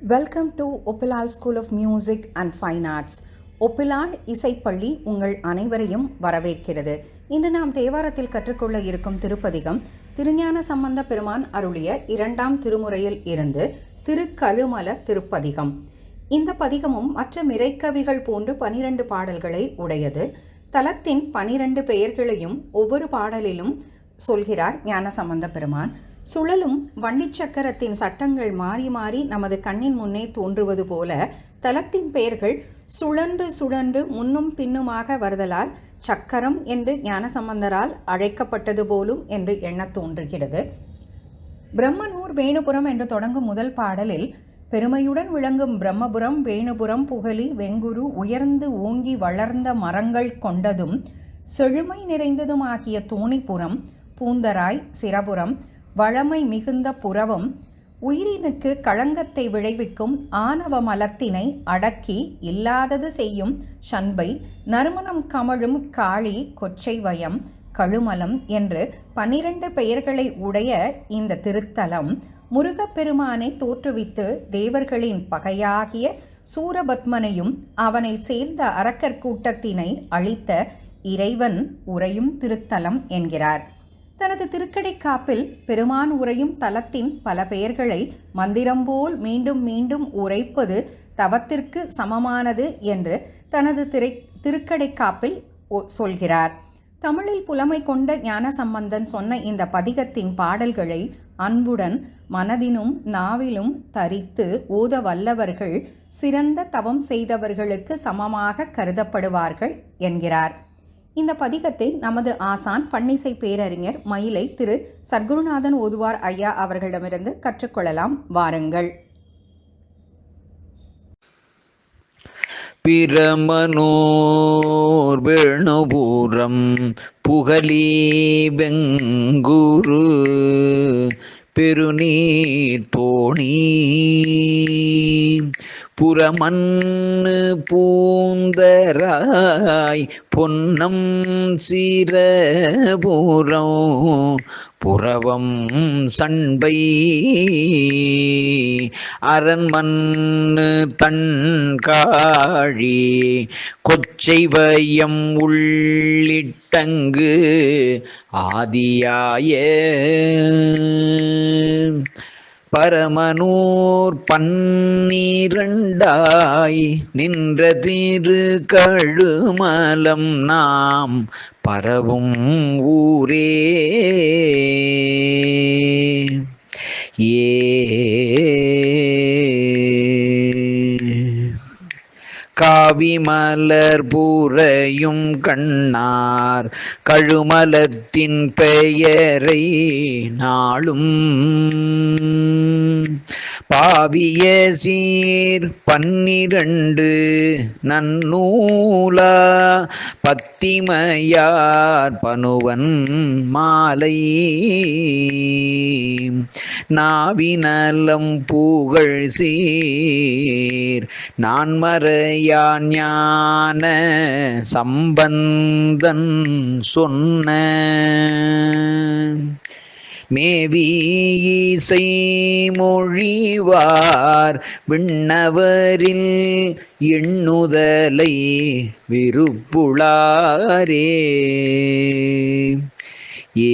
Welcome to Oppilal school of music and fine arts Oppilal இசைப்பள்ளி உங்கள் அனைவரையும் வரவேற்கிறது. இன்று நாம் தேவாரத்தில் கற்றுக்கொள்ள இருக்கும் திருப்பதிகம் திருஞான சம்பந்த பெருமான் அருளிய இரண்டாம் திருமுறையில் இருந்து திருக்கழுமல திருப்பதிகம். இந்த பதிகமும் மற்ற மிரைக்கவிகள் போன்று பனிரெண்டு பாடல்களை உடையது. தலத்தின் பனிரெண்டு பெயர்களையும் ஒவ்வொரு பாடலிலும் சொல்கிறார் ஞானசம்பந்த பெருமான். சுழலும் வண்டி சக்கரத்தின் சட்டங்கள் மாறி மாறி நமது கண்ணின் முன்னே தோன்றுவது போல தலத்தின் பெயர்கள் சுழன்று சுழன்று முன்னும் பின்னுமாக வருதலால் சக்கரம் என்று ஞானசம்பந்தரால் அழைக்கப்பட்டது போலும் என்று எண்ணத் தோன்றுகிறது. பிரம்மனூர் வேணுபுரம் என்று தொடங்கும் முதல் பாடலில் பெருமையுடன் விளங்கும் பிரம்மபுரம் வேணுபுரம் புகழி வெங்குரு உயர்ந்து ஓங்கி வளர்ந்த மரங்கள் கொண்டதும் செழுமை நிறைந்ததுமாகிய தோணிபுரம் பூந்தராய் சிரபுரம் வளமை மிகுந்த புறவும் உயிரினுக்கு களங்கத்தை விளைவிக்கும் ஆணவ மலத்தினை அடக்கி இல்லாதது செய்யும் சண்பை நறுமணம் கமழும் காளி கொச்சை வயம் கழுமலம் என்று பனிரெண்டு பெயர்களை உடைய இந்த திருத்தலம் முருகப்பெருமானை தோற்றுவித்து தேவர்களின் பகையாகிய சூரபத்மனையும் அவனை சேர்ந்த அரக்கர் கூட்டத்தினை அழித்த இறைவன் உறையும் திருத்தலம் என்கிறார். தனது திருக்கடைக்காப்பில் பெருமான் உரையும் தலத்தின் பல பெயர்களை மந்திரம் போல் மீண்டும் மீண்டும் உரைப்பது தவத்திற்கு சமமானது என்று தனது திரை திருக்கடைக்காப்பில் சொல்கிறார். தமிழில் புலமை கொண்ட ஞானசம்பந்தன் சொன்ன இந்த பதிகத்தின் பாடல்களை அன்புடன் மனதினும் நாவிலும் தரித்து ஓத வல்லவர்கள் சிறந்த தவம் செய்தவர்களுக்கு சமமாக கருதப்படுவார்கள் என்கிறார். இந்த பதிகத்தை நமது ஆசான் பன்னிசை பேரறிஞர் மயிலை திரு சர்க்குருநாதன் ஓதுவார் ஐயா அவர்களிடமிருந்து கற்றுக்கொள்ளலாம். வாருங்கள். பிரமனோர் வேணுபூரம் புகழி வெங்குரு பெருநீர் தோணி புறமண்ணு பூந்தராய் பொன்னம் சீரபூரம் புறவம் சண்பை அரண்மண்ணு தன்காழி கொச்சைவயம் உள்ளிட்டங்கு ஆதியாய பரமனூர் பன்னிரண்டாய் நின்ற திரு கழுமலம் நாம் பரவும் ஊ காவிமலர் பூரையும் கண்ணார். கழுமலத்தின் பெயரை நாளும். பாவிய சீர் பன்னிரண்டு நன்னூலா. பத்திமையார் பனுவன் மாலை. நாவினலம் பூகழ் சீர் நான் மறையான் ஞான சம்பந்தன் சொன்ன மேவி இசை மொழிவார் விண்ணவரில் எண்ணுதலை விருப்புளாரே ஏ